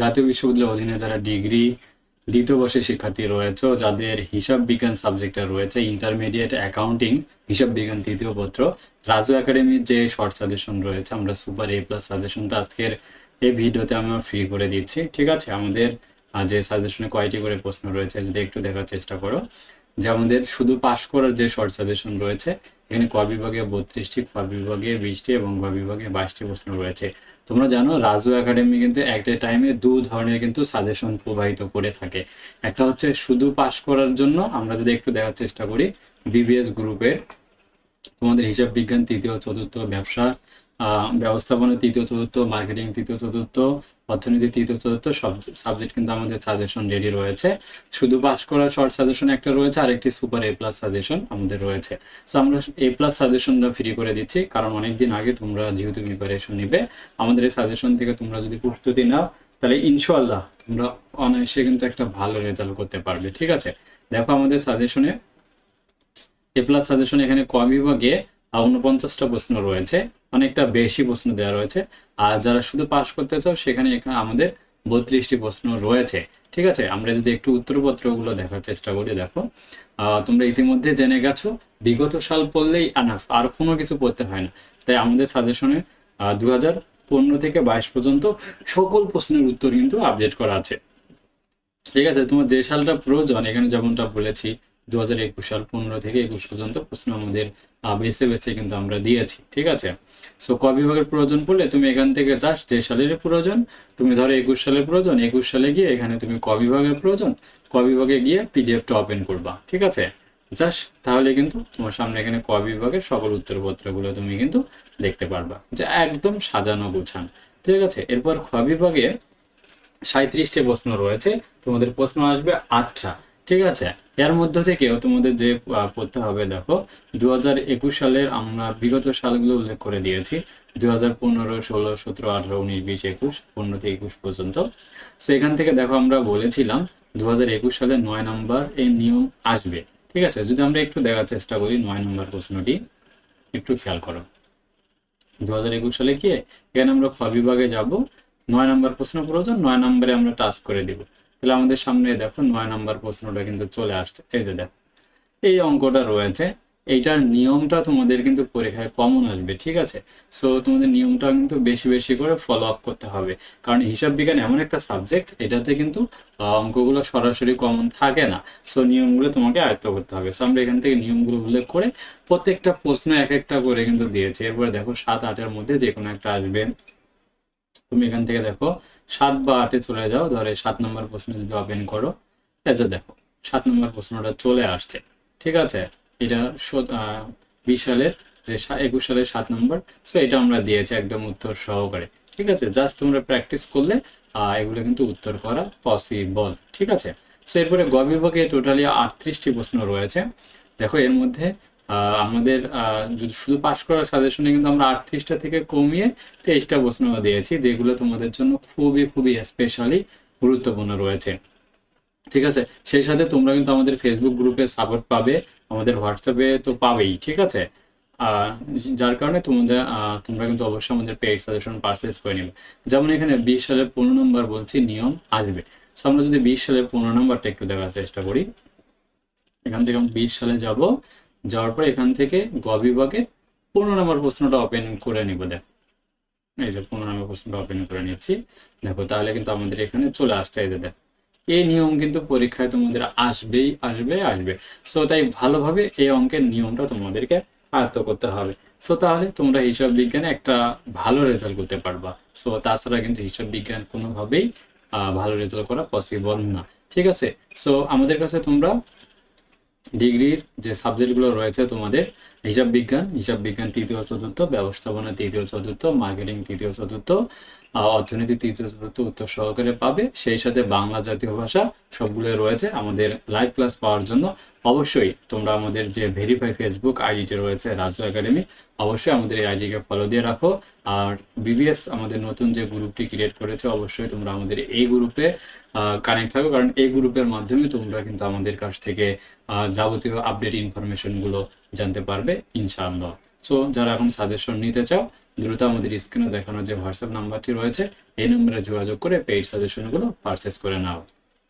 জাতীয় বিশ্ববিদ্যালয়ের অধীনে যারা ডিগ্রি দ্বিতীয় বর্ষের শিক্ষার্থী রয়েছে, যাদের হিসাব বিজ্ঞান সাবজেক্টটা রয়েছে ইন্টারমিডিয়েট অ্যাকাউন্টিং হিসাব বিজ্ঞান তৃতীয় পত্র রাজু একাডেমির যে শর্ট সাজেশন রয়েছে, আমরা সুপার এ প্লাস সাজেশনটা আজকের এই ভিডিওতে আমরা ফ্রি করে দিচ্ছি। ঠিক আছে? আমাদের যে সাজেশনে কয়টি করে প্রশ্ন রয়েছে, যদি একটু দেখার চেষ্টা করো। যে আমাদের শুধু পাস করার যে শর্ট সাজেশন রয়েছে, এখানে ক বিভাগে বত্রিশটি, খ বিভাগে বিশটি এবং গ বিভাগে বাইশটি প্রশ্ন রয়েছে। তোমরা জানো, রাজু একাডেমি কিন্তু একটা টাইমে দু ধরনের কিন্তু সাজেশন প্রবাহিত করে থাকে। একটা হচ্ছে শুধু পাস করার জন্য আমরা যদি একটু দেখার চেষ্টা করি বিবিএস গ্রুপের তোমাদের হিসাব বিজ্ঞান, তৃতীয়, চতুর্থ ব্যবসা ব্যবস্থাপনা, তৃতীয়, চতুর্থ মার্কেটিং তৃতীয়, চতুর্থ অর্থনীতি তৃতীয়, চতুর্থ সব সাবজেক্ট কিন্তু আমাদের সাজেশন রেডি রয়েছে। শুধু পাস করার শর্ট সাজেশন একটা রয়েছে আর একটি সুপার এ প্লাস সাজেশন আমাদের রয়েছে। সো আমরা এ প্লাস সাজেশনটা ফ্রি করে দিচ্ছি, কারণ অনেকদিন আগে তোমরা যেহেতু প্রিপারেশন নিবে, আমাদের এই সাজেশন থেকে তোমরা যদি প্রস্তুতি নাও, তাহলে ইনশাল্লাহ তোমরা অনায়াসে কিন্তু একটা ভালো রেজাল্ট করতে পারবে, ঠিক আছে? দেখো আমাদের সাজেশনে এ প্লাস সাজেশন এখানে ক বিভাগে উনপঞ্চাশটা প্রশ্ন রয়েছে, অনেকটা বেশি প্রশ্ন দেওয়া রয়েছে। আর যারা শুধু পাশ করতে চাও, সেখানে এখানে আমাদের বত্রিশটি প্রশ্ন রয়েছে। ঠিক আছে? আমরা যদি একটু উত্তরপত্রগুলো দেখার চেষ্টা করি, দেখো। তোমরা ইতিমধ্যে জেনে গেছো, বিগত সাল পড়লেই আনাফ, আর কোনো কিছু পড়তে হয় না। তাই আমাদের সাজেশনে দু হাজার পনেরো থেকে বাইশ পর্যন্ত সকল প্রশ্নের উত্তর কিন্তু আপডেট করা আছে। ঠিক আছে? তোমার যে সালটা প্রয়োজন, এখানে যেমনটা বলেছি দু হাজার একুশ সাল পনেরো থেকে একুশ পর্যন্ত প্রশ্ন আমাদের বেছে বেছে কিন্তু আমরা দিয়েছি, ঠিক আছে? সো ক বিভাগের প্রয়োজন পড়লে তুমি এখান থেকে যাস, যে সালের প্রয়োজন, তুমি ধরো একুশ সালের প্রয়োজন, একুশ সালে গিয়ে এখানে তুমি ক বিভাগের প্রয়োজন, ক বিভাগে গিয়ে পিডিএফটা ওপেন করবা, ঠিক আছে? যাস, তাহলে কিন্তু তোমার সামনে এখানে ক বিভাগের সকল উত্তরপত্রগুলো তুমি কিন্তু দেখতে পারবা, যা একদম সাজানো গোছান, ঠিক আছে? এরপর খ বিভাগে সাঁত্রিশটি প্রশ্ন রয়েছে, তোমাদের প্রশ্ন আসবে আটটা। ঠিক আছে? এর মধ্যে থেকেও তোমাদের যে পড়তে হবে, দেখো দু হাজার একুশ সালের আমরা বিগত সালগুলো উল্লেখ করে দিয়েছি। দু হাজার পনেরো, ষোলো, সতেরো, আঠারো, উনিশ, বিশ, একুশ, পনেরো থেকে একুশ পর্যন্ত। সো এখান থেকে দেখো আমরা বলেছিলাম দু হাজার একুশ সালে নয় নম্বর এই নিয়ম আসবে। ঠিক আছে? যদি আমরা একটু দেখার চেষ্টা করি নয় নম্বর প্রশ্নটি, একটু খেয়াল করো। দু হাজার একুশ সালে কি? এখানে আমরা খ বিভাগে যাব। নয় নম্বর প্রশ্ন প্রয়োজন, নয় নম্বরে আমরা টাচ করে দিব। তাহলে আমাদের সামনে দেখো নয় নম্বর প্রশ্নটা কিন্তু চলে আসছে। এই যে দেখো, এই অঙ্কটা রয়েছে, এইটার নিয়মটা তোমাদের কিন্তু পরীক্ষায় কমন আসবে, ঠিক আছে? সো তোমাদের নিয়মটা কিন্তু বেশি বেশি করে ফলো আপ করতে হবে। কারণ হিসাব বিজ্ঞান এমন একটা সাবজেক্ট এটাতে কিন্তু অঙ্কগুলো সরাসরি কমন থাকে না। সো নিয়মগুলো তোমাকে আয়ত্ত করতে হবে। সো আমরা এখান থেকে নিয়মগুলো উল্লেখ করে প্রত্যেকটা প্রশ্ন এক একটা করে কিন্তু দিয়েছি। এরপরে দেখো সাত আটের মধ্যে যে কোনো একটা আসবে। তুমি এখান থেকে দেখো, সাত বা আটে চলে যাও, ধরে সাত নম্বর প্রশ্ন যদি ওপেন করো, এই যে দেখো, সাত নম্বর প্রশ্নটা চলে আসছে, ঠিক আছে? এটা বিশ সালের যে একুশ সালের সাত নম্বর সো এটা আমরা দিয়েছি একদম উত্তর সহকারে, ঠিক আছে? জাস্ট তোমরা প্র্যাকটিস করলে এগুলো কিন্তু উত্তর করা পসিবল ঠিক আছে? সো এরপরে গ বিভাগে টোটালি আটত্রিশটি প্রশ্ন রয়েছে, দেখো এর মধ্যে আমাদের শুধু পাস করার সাজেশনে কিন্তু আমরা আটত্রিশটা থেকে কমিয়ে তেইশটা প্রশ্ন দিয়েছি, যেগুলো তোমাদের জন্য খুবই খুবই স্পেশালি গুরুত্বপূর্ণ রয়েছে। ঠিক আছে? সেই সাথে তোমরা কিন্তু আমাদের ফেসবুক গ্রুপে সাপোর্ট পাবে, আমাদের হোয়াটসঅ্যাপে তো পাবেই, ঠিক আছে? যার কারণে তোমাদের তোমরা কিন্তু অবশ্যই আমাদের পেইড সাজেশন পারচেস করে নেবে। যেমন এখানে বিশ সালের পনেরো নম্বর বলছি, নিয়ম আসবে। সো আমরা যদি বিশ সালের পনেরো নম্বরটা একটু দেখার চেষ্টা করি। এখান থেকে আমি বিশ সালে যাব। যাওয়ার পর এখান থেকে গ বিভাগে পনেরো নম্বর প্রশ্নটা ওপেন করে নিব, দেখো। এই যে পনেরো নম্বর প্রশ্নটা ওপেন করে নিচ্ছি। দেখো, তাহলে কিন্তু আমাদের এখানে চলে আসছে, এই যে দেখো। এই নিয়ম কিন্তু পরীক্ষায় তোমাদের আসবেই, আসবে আসবে। সো তাই ভালোভাবে এই অঙ্কের নিয়মটা তোমাদেরকে আয়ত্ত করতে হবে। সো তাহলে তোমরা হিসাব বিজ্ঞানে একটা ভালো রেজাল্ট করতে পারবা। সো তাছাড়া কিন্তু হিসাব বিজ্ঞান কোনোভাবেই ভালো রেজাল্ট করা পসিবল না। ঠিক আছে? সো আমাদের কাছে তোমরা ডিগ্রির যে সাবজেক্টগুলো রয়েছে তোমাদের হিসাব বিজ্ঞান হিসাব বিজ্ঞান তৃতীয়, চতুর্থ, ব্যবস্থাপনা তৃতীয়, চতুর্থ, মার্কেটিং তৃতীয়, চতুর্থ অর্থনীতি তৃতীয়, চতুর্থ উত্তর সহকারে পাবে। সেই সাথে বাংলা জাতীয় ভাষা সবগুলো রয়েছে আমাদের লাইভ ক্লাস পাওয়ার জন্য। অবশ্যই তোমরা আমাদের যে ভেরিফাই ফেসবুক আইডিটি রয়েছে রাজ্য একাডেমি, অবশ্যই আমাদের এই আইডিকে ফলো দিয়ে রাখো। আর বিবিএস আমাদের নতুন যে গ্রুপটি ক্রিয়েট করেছে, অবশ্যই তোমরা আমাদের এই গ্রুপে কানেক্ট থাকো। কারণ এই গ্রুপের মাধ্যমে তোমরা কিন্তু আমাদের কাছ থেকে যাবতীয় আপডেট ইনফরমেশনগুলো জানতে পারবে, ইনশাআল্লাহ। সো যারা এখন সাজেশন নিতে চাও, দ্রুত আমাদের স্ক্রিনে দেখানো যে হোয়াটসঅ্যাপ নাম্বারটি রয়েছে, এই নম্বরে যোগাযোগ করে পেইড সাজেশনগুলো পারচেস করে নাও।